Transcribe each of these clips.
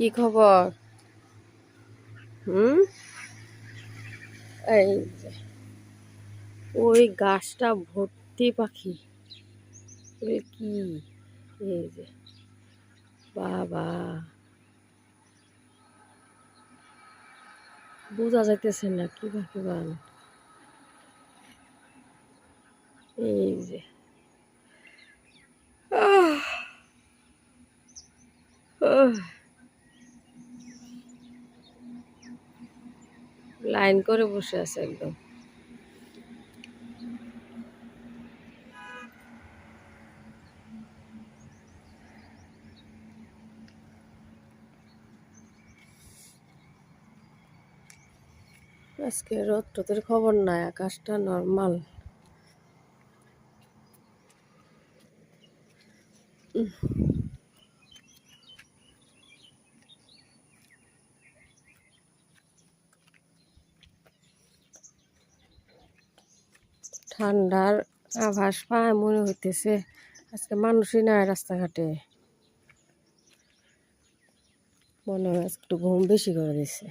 কি খবর? হুম? এই যে, ওই গাছটা ভর্তি পাখি। কি? এই যে, বাবা। বোঝা যাইতেছে না কি পাখি বান। এই যে। আহ। লাইন করে বসে আছে একদম। আজকে রোদ টোদের খবর নাই আকাশটা নর্মাল ঠান্ডার আভাস পায় মনে হইতেছে। আজকে মানুষই নাই রাস্তাঘাটে। মনে হয় একটু ঘুম বেশি করে দিছে।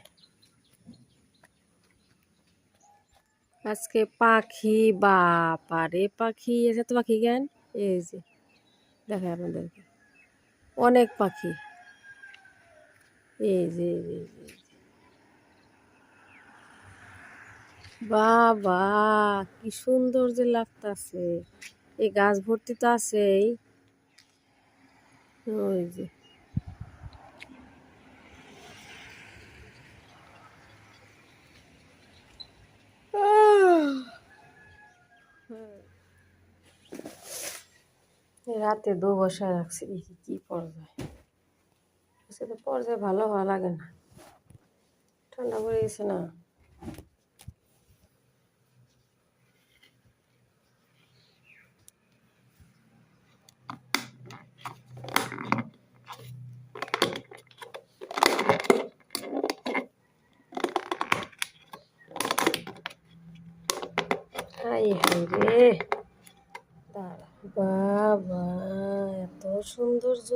আজকে পাখি বা বাপারে পাখি এসে তো পাখি জ্ঞান এই যে দেখে আপনাদেরকে। অনেক পাখি। এই যে এই যে, এই যে, এই যে। বাবা, কি সুন্দর যে লাগতাছে। এই গাছ ভর্তি তো আছেই। ওই যে। রাতে দু বসায় রাখছি, দেখি কি পর্যায়। সে তো পর্যায়ে ভালো ভালো লাগে না। ঠান্ডা পড়ে গেছে না। হাই রে বাবা এত সৌন্দর্য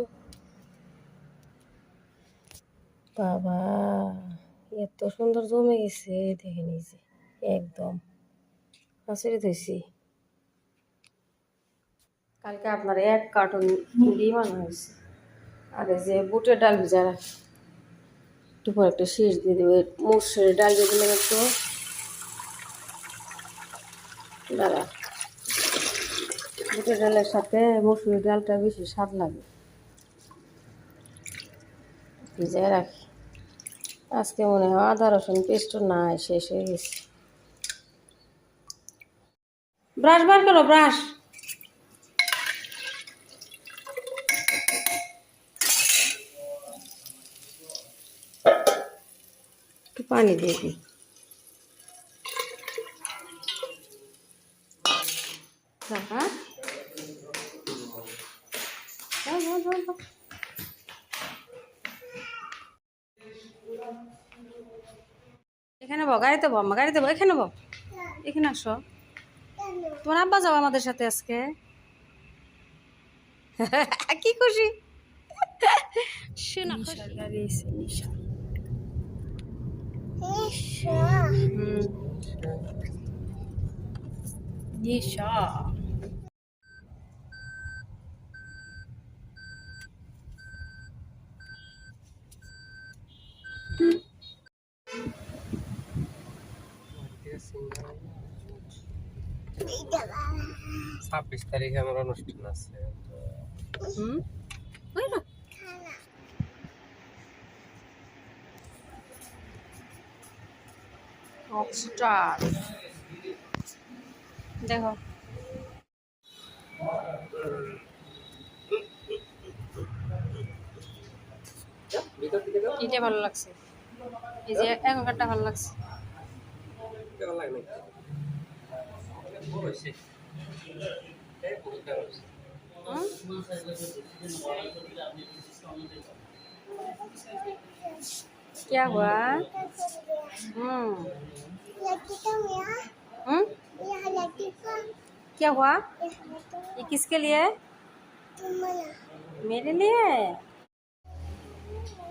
বাবা এত সুন্দর জমে গেছে, দেখে নিয়েছি। একদম আচরিত হয়েছি কালকে আপনার এক কার্টুন ডিম আনা হয়েছে আর এই যে বুটের ডাল ভিজা রাখি একটু পর একটা শীষ দিয়ে দেবে মুসুরের ডাল দিয়ে দিলাম একটু দাঁড়া। বুটের ডালের সাথে মসুরের ডালটা বেশি স্বাদ লাগে। ভিজায় রাখি। আজকে মনে হয় আদা রসুন পেস্টও নাই, শেষ হয়ে গেছে। ব্রাশ বার করো, ব্রাশ। একটু পানি দিয়ে দিই। যাও, যাও। এখানে বো গাড়িতে বো আম্মা গাড়িতে বো এখানে বো এখানে আসো। তোমার আব্বা যাও আমাদের সাথে আজকে। কি খুশি। শোনা গাড়ি এসে নিশা। হুম। নিশা। ছাব্বিশ তারিখে আমার অনুষ্ঠান আছে হুম? রকস্টার দেখো। এটা ভালো লাগছে। এই যে একবারটা ভালো লাগছে। লাগে क्या हुआ हम्म हम्म क्या हुआ ये किसके लिए है? मेरे लिए है?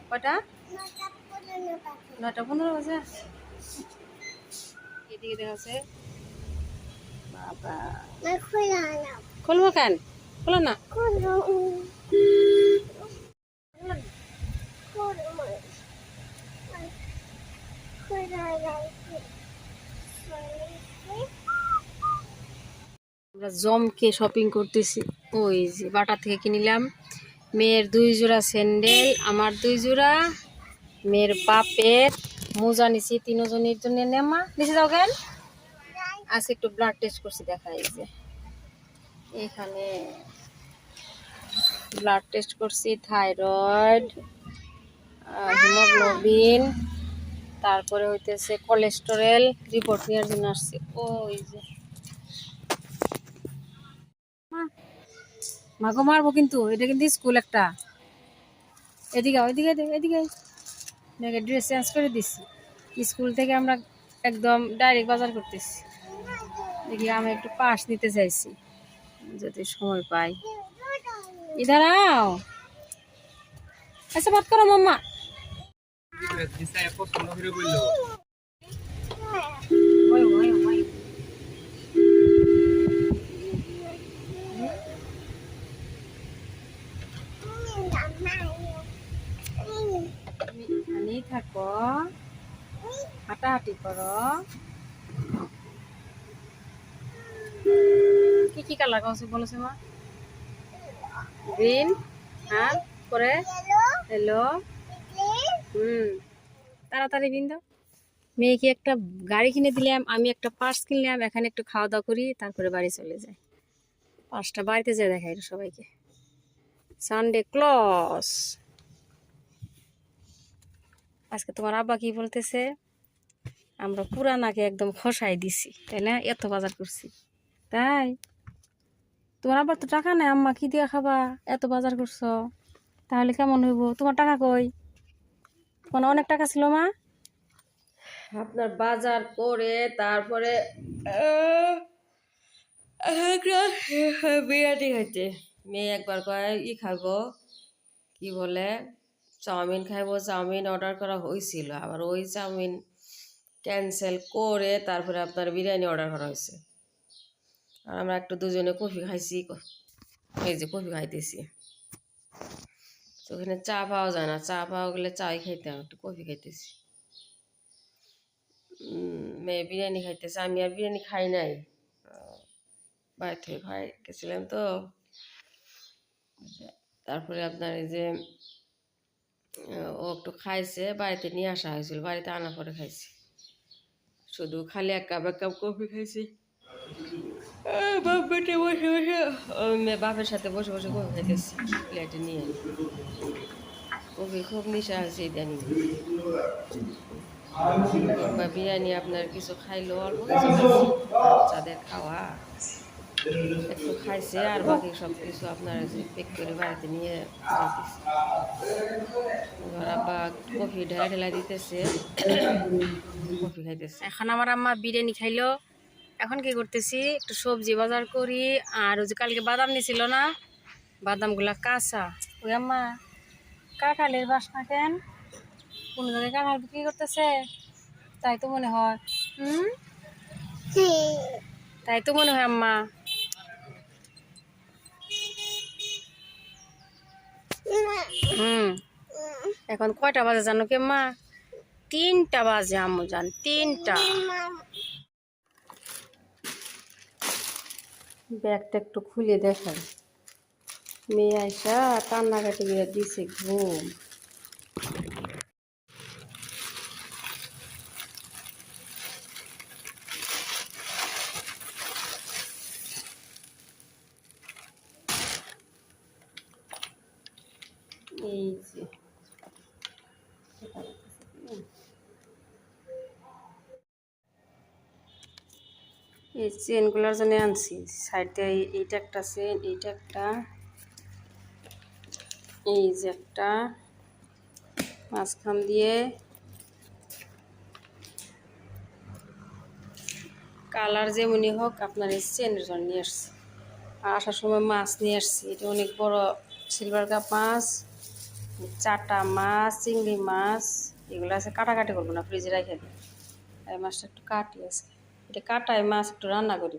কয়টা নয়টা পনেরো বাজে এদিকে দেখা যাচ্ছে বাবা খুলবো কেন? খুলো না। আমরা জমকে শপিং করতেছি। ওই যে বাটা থেকে কিনিলাম মেয়ের দুই জোড়া স্যান্ডেল আমার দুই জোড়া মেয়ের বাপের। মোজা নিছি তিনজনের জন্য নেমা। নিচে যাও কেন? আজকে একটু ব্লাড টেস্ট করছি, দেখা এই যে। এখানে ব্লাড টেস্ট করছি থাইরয়েড হিমোগ্লোবিন তারপরে হইতেছে কোলেস্টেরল রিপোর্ট নেওয়ার জন্য আসছি। ওই যে। মাগো মারবো কিন্তু, এটা কিন্তু স্কুল একটা। এদিকে ওইদিকে এদিকে ড্রেস চেঞ্জ করে দিছি। স্কুল থেকে আমরা একদম ডাইরেক্ট বাজার করতেছি। দেখি আমি একটু পাস নিতে চাইছি, যদি সময় পাই। ইধার আও আচ্ছা বাদ করো মাম্মা। থাকো। হাঁটাহাঁটি করো কি কি কালার কছে বলেছে মা। গ্রিন হ্যাঁ করে। হ্যালো হুম। তাড়াতাড়ি বিন্দু। মেয়েকে একটা গাড়ি কিনে দিলাম, আমি একটা পার্স কিনলাম, এখানে একটু খাওয়া দাওয়া করি, তারপরে বাড়ি চলে যাই। পার্সটা বাড়িতে যায় দেখাই সবাইকে। সানডে ক্লস আজকে তোমার আব্বা কি বলতেছে? আমরা পুরানাকে একদম খসাই দিছি, তাই না? এত বাজার করছি। তাই? তোমার আব্বার তো টাকা নেই, আম্মা, কি দিয়ে খাবা? এত বাজার করছ। তাহলে কেমন হইব? তোমার টাকা কই? তোমার অনেক টাকা ছিল, মা। আপনার বাজার করে তারপরে বিরিয়ানি খাইতে। মেয়ে একবার কয়, ই খাব কি বলে? চাউমিন খাইবো, চাউমিন অর্ডার করা হয়েছিল আবার ওই চাউমিন ক্যান্সেল করে তারপরে আপনার বিরিয়ানি অর্ডার করা হয়েছে আর আমরা একটু দুজনে কফি খাইছি এই যে কফি খাইতেছি। তো ওখানে চা পাওয়া যায় না, চা পাওয়া গেলে চাই খাইতাম একটু কফি খাইতেছি। মেয়ে বিরিয়ানি খাইতেছে, আমি আর বিরিয়ানি খাই নাই। বাইরে থেকে খাই গেছিলাম তো। তারপরে আপনার এই যে, ও একটু খাইছে, বাড়িতে নিয়ে আসা হয়েছিল, বাড়িতে আনা পরে খাইছি। শুধু খালি এক কাপ এক কাপ কফি খাইছি। বাপ বেটে বসে বসে। বাপের সাথে বসে বসে কফি খাইতেছি প্লেটে নিয়ে কফি খুব নেশা আছে ইদানিং কিংবা বিরিয়ানি আপনার কিছু খাইলো, অল্প কিছু বাচ্চাদের খাওয়া। একটু খাইছে আর বাকি সব কিছু আপনার পেক করে বাড়িতে নিয়ে এবার কফি ঢেলা ঢেলা দিতেছে। কফি খাইতেছে। এখন আমার আম্মা বিরিয়ানি খাইলো। এখন কি করতেছি? একটু সবজি বাজার করি। আর ওই যে কালকে বাদাম নিছিল না, বাদামগুলা কাঁচা। ওই আম্মা কাঁঠালের বাসনা কেন? কোন জায়গায় কাঁঠাল বিক্রি করতেছে? তাই তো মনে হয়। হুম? তাই তো মনে হয় আম্মা। হুম। এখন কয়টা বাজে জানো কি মা তিনটা বাজে আম্মু জান, তিনটা। ব্যাগটা একটু খুলে দেখাই মেয়ে আইসা কান্নাকাটি করে দিছে ঘুম। এই যে। এই চেনগুলোর জন্য আনছি। সাইডে এইটা একটা চেন, এইটা একটা। এই যে একটা। মাঝখান দিয়ে কালার যেমনই হোক, আপনার এই চেনের জন্য নিয়ে আসছি। আসার সময় মাছ নিয়ে আসছি। এটা অনেক বড় সিলভার কাপ মাছ, চাটা মাছ, চিংড়ি মাছ, এগুলো আছে কাটাকাটি করব না ফ্রিজে রাখে এই মাছটা একটু কাটি আছে কাটাই মাছ একটু রান্না করি।